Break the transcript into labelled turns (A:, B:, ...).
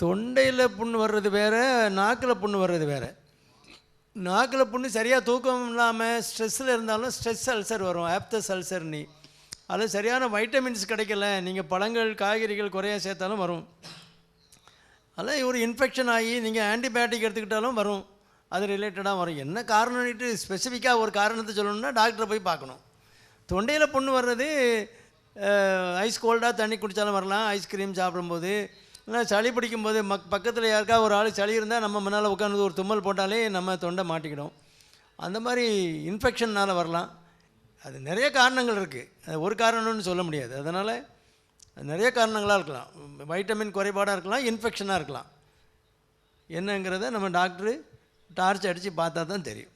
A: தொண்டையில் புண்ணு வர்றது வேறு நாக்கில் புண்ணு வர்றது வேறு. நாக்கில் புண்ணு சரியாக தூக்கம் இல்லாமல் ஸ்ட்ரெஸ்ஸில் இருந்தாலும் ஸ்ட்ரெஸ் அல்சர் வரும் ஆப்தஸ் அல்சர்னி அதில் சரியான வைட்டமின்ஸ் கிடைக்கல நீங்கள் பழங்கள் காய்கறிகள் குறைய சேர்த்தாலும் வரும். அதில் ஒரு இன்ஃபெக்ஷன் ஆகி நீங்கள் ஆன்டிபயோட்டிக் எடுத்துக்கிட்டாலும் வரும். அது ரிலேட்டடாக வரும். என்ன காரணம்னுட்டு ஸ்பெசிஃபிக்காக ஒரு காரணத்தை சொல்லணும்னா டாக்டரை போய் பார்க்கணும். தொண்டையில் புண்ணு வர்றது ஐஸ் கோல்டாக தண்ணி குடித்தாலும் வரலாம் ஐஸ்கிரீம் சாப்பிடும்போது. இல்லை சளி பிடிக்கும்போது மக் பக்கத்தில் யாருக்கா ஒரு ஆள் சளி இருந்தால் நம்ம முன்னால் உட்காந்து ஒரு தும்மல் போட்டாலே நம்ம தொண்டை மாட்டிக்கிடும். அந்த மாதிரி இன்ஃபெக்ஷன்னால் வரலாம். அது நிறைய காரணங்கள் இருக்குது அது ஒரு காரணம்னு சொல்ல முடியாது. அதனால் நிறைய காரணங்களாக இருக்கலாம். வைட்டமின் குறைபாடாக இருக்கலாம் இன்ஃபெக்ஷனாக இருக்கலாம். என்னங்கிறத நம்ம டாக்டரு டார்ச் அடித்து பார்த்தா தான் தெரியும்.